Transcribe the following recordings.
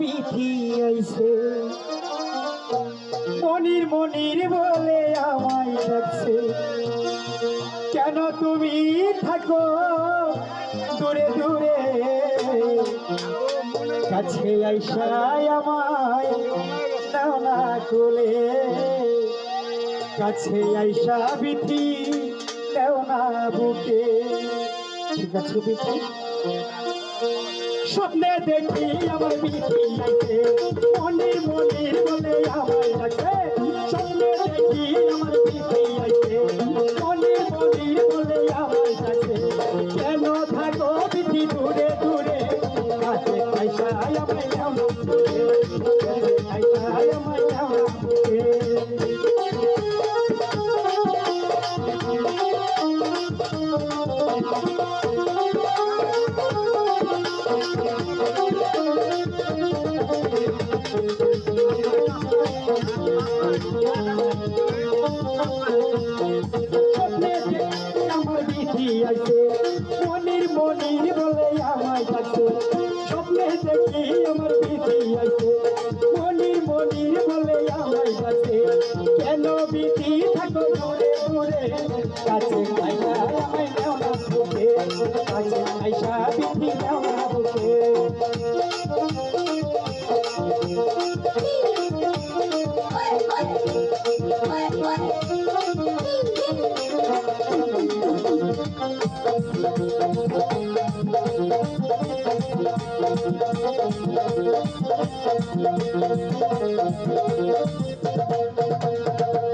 বিধি আইছে। মনির মনির বলে আমায় ডাকছে। কেন তুমি থাকো দূরে দূরে? কাছে আইসায় আমায় নাও না কোলে। কাছে আইসা বিধি দেও না বুকে। ঠিক আছে, বিধি? স্বপ্নে দেখি আমার বিধি আইছে মনির মনির বলে আমার ডাকে। স্বপ্নে দেখি আমার বিধি আইছে মনির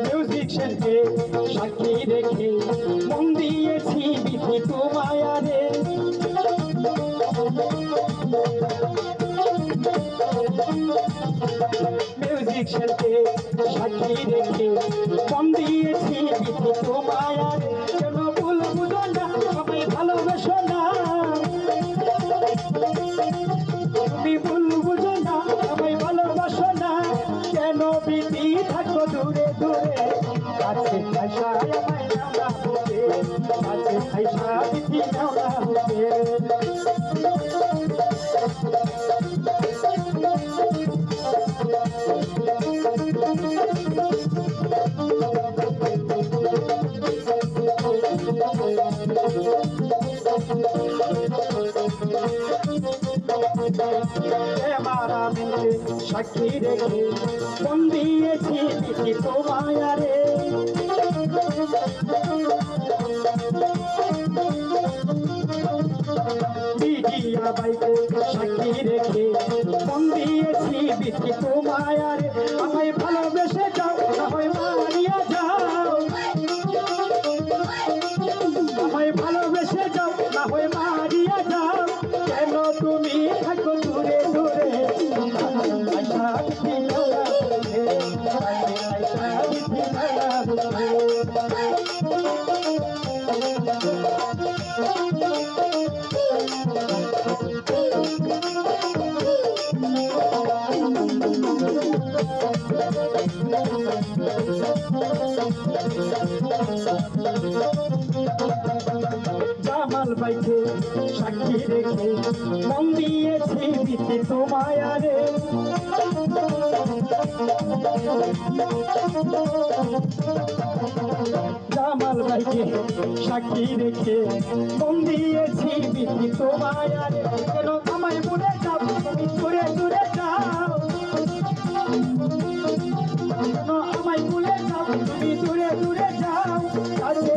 মিউজিক শেলফে সাক্ষী রেখে মন দিয়েছি বিধি তোমায়ারে মিউজিক শেলফে সাক্ষী রেখে মন দিয়েছি বিধি তোমায়ারে মারা মিলে সাক্ষী রেখে মন দিয়েছি বাইকে মন দিয়েছি বিধি তোমায়ারে আমায় ভালোবেসে যাও আমায় যাও আমায় ভালোবেসে যাও না হয়ে জামাল বাইকে সাক্ষী রেখে মন দিয়েছি বিধি তোমায়ারে জামাল ভাইকে সাক্ষী রেখে মন দিয়েছি বিধি তোমায়ারে কেন আমায় ভুলে যাও কাছে